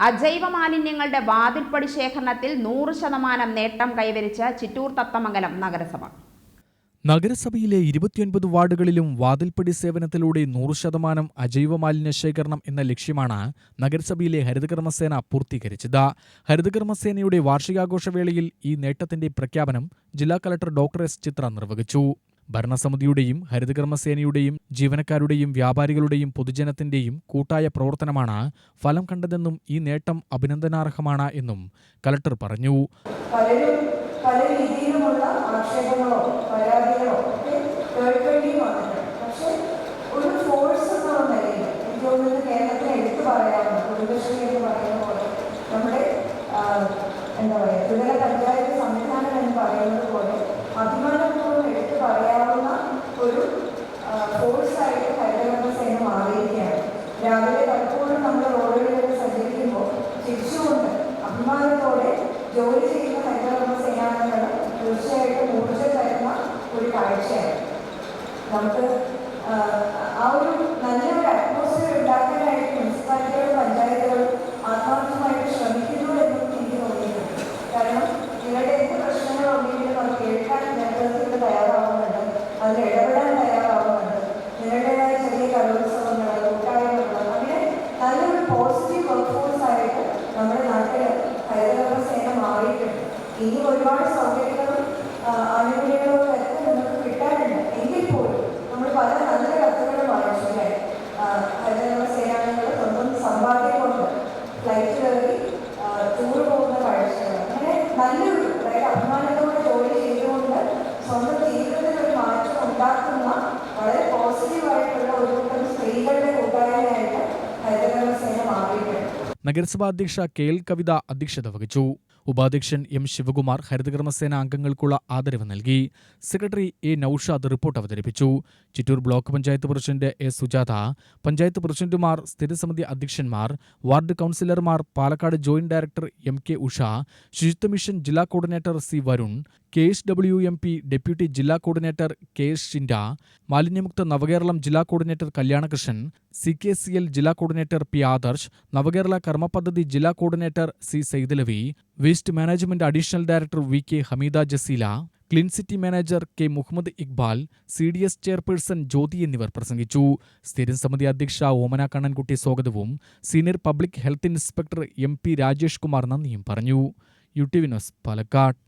അജൈവ മാലിന്യങ്ങളുടെ വാതിൽപ്പടി ശേഖരണത്തിൽ നൂറ് ശതമാനം നേട്ടം കൈവരിച്ച ചിറ്റൂർ തത്തമംഗലം നഗരസഭ. നഗരസഭയിലെ ഇരുപത്തിയൊൻപത് വാർഡുകളിലും വാതിൽപ്പടി സേവനത്തിലൂടെ നൂറ് ശതമാനം അജൈവ മാലിന്യ ശേഖരണം എന്ന ലക്ഷ്യമാണ് നഗരസഭയിലെ ഹരിതകർമ്മസേന പൂർത്തീകരിച്ചത്. ഹരിതകർമ്മസേനയുടെ വാർഷികാഘോഷവേളയിൽ ഈ നേട്ടത്തിന്റെ പ്രഖ്യാപനം ജില്ലാ കലക്ടർ ഡോക്ടർ എസ് ചിത്ര നിർവഹിച്ചു. ഭരണസമിതിയുടെയും ഹരിതകർമ്മസേനയുടെയും ജീവനക്കാരുടെയും വ്യാപാരികളുടെയും പൊതുജനത്തിന്റെയും കൂട്ടായ പ്രവർത്തനമാണ് ഫലം കണ്ടതെന്നും ഈ നേട്ടം അഭിനന്ദനാർഹമാണ് എന്നും കലക്ടർ പറഞ്ഞു. പല ഫോഴ്സ് നമ്മുടെ എന്താ പറയുക ത്രിതല പഞ്ചായത്ത് സംവിധാനം എന്ന് പറയുന്നത് പോലെ അഭിമാനപൂർവം എടുത്തു പറയാവുന്ന ഒരു ഫോഴ്സായിട്ട് ഹരിതകർമ്മ സേന മാറിയിരിക്കുകയാണ് രാവിലെ പലപ്പോഴും നമ്മൾ റോഡുകളിൽ സഞ്ചരിക്കുമ്പോൾ തിരിച്ചുകൊണ്ട് അഭിമാനത്തോടെ ജോലി ചെയ്യുന്ന ഹരിതകർമ്മ സേനാംഗങ്ങൾ തീർച്ചയായിട്ടും ഊർജം തരുന്ന ഒരു കാഴ്ചയാണ്. നമുക്ക് ആ, ഒരു നല്ലൊരു അറ്റ്മോസ്ഫിയർ ഉണ്ടാക്കാനായിട്ട് മുനിസിപ്പാലിറ്റികളും പഞ്ചായത്തുകളും ആത്മാർത്ഥമായിട്ട് ശ്രമിക്കുന്നു എന്നും എനിക്ക് തോന്നിയിട്ടുണ്ട് കാരണം നിങ്ങളുടെ എന്ത് പ്രശ്നങ്ങളുണ്ടെങ്കിലും അത് കേൾക്കാൻ നേതൃത്വത്തിൽ തയ്യാറാവുന്നുണ്ട് അതിൽ തയ്യാറാവുന്നുണ്ട് നിങ്ങളുടേതായ ചെറിയ കലോത്സവങ്ങൾ കൂട്ടായ്മകൾ അങ്ങനെ നല്ലൊരു പോസിറ്റീവ് വർക്ക് ഫോഴ്സ് ആയിട്ട് നമ്മുടെ നാട്ടിൽ ഹരിതകർമ്മ സേന മാറിയിട്ടുണ്ട് ഇനി ഒരുപാട് സൗകര്യങ്ങളും ആനുകൂല്യങ്ങളും ഒക്കെ നമുക്ക് കിട്ടാനുണ്ട്. എങ്കിൽ പോലും നമ്മൾ പല നല്ല കത്തുകളും അല്ലേ സേനാംഗങ്ങൾ സ്വന്തം സമ്പാദ്യം കൊണ്ട് ഫ്ലൈറ്റ് കയറി ടൂർ പോകുന്ന കാഴ്ചകൾ അങ്ങനെ നല്ലൊരു അതായത് അഭിമാനത്തോടെ ജോലി ചെയ്തുകൊണ്ട് സ്വന്തം ജീവിതത്തിൽ ഒരു മാറ്റം ഉണ്ടാക്കുന്ന വളരെ പോസിറ്റീവായിട്ടുള്ള ഒരു കൂട്ടം സ്ത്രീകളുടെ കൂട്ടായ്മയായിട്ട് ഹരിതകർമ്മ സേന മാറിയിട്ടുണ്ട്. നഗരസഭാ അധ്യക്ഷ കെ എൽ കവിത അധ്യക്ഷത വഹിച്ചു. ഉപാധ്യക്ഷൻ എം ശിവകുമാർ ഹരിതകർമ്മസേന അംഗങ്ങൾക്കുള്ള ആദരവ് നൽകി. സെക്രട്ടറി എ നൌഷാദ് റിപ്പോർട്ട് അവതരിപ്പിച്ചു. Chittur block panchayat president A Sujatha panchayat പ്രസിഡന്റുമാർ സ്ഥിരസമിതി അധ്യക്ഷന്മാർ വാർഡ് കൗൺസിലർമാർ Palakkad joint director M K Usha ശുചിത്വ മിഷൻ ജില്ലാ coordinator C Varun K S W M P deputy ജില്ലാ കോർഡിനേറ്റർ കെ എസ് ഷിൻഡ മാലിന്യമുക്ത നവകേരളം ജില്ലാ coordinator Kalyanakrishnan C K C L ജില്ലാ കോർഡിനേറ്റർ പി ആദർശ് നവകേരള കർമ്മപദ്ധതി ജില്ലാ coordinator C Saidalavi waste management additional director V K Hameeda Jaseela clean city manager K Muhammad Iqbal C D S chairperson Jyothi എന്നിവർ പ്രസംഗിച്ചു. സ്ഥിരം സമിതി അധ്യക്ഷ ഓമന കണ്ണൻകുട്ടി സ്വാഗതവും senior public health inspector M P Rajesh Kumar നന്ദിയും പറഞ്ഞു. U T Vinos Palakkad.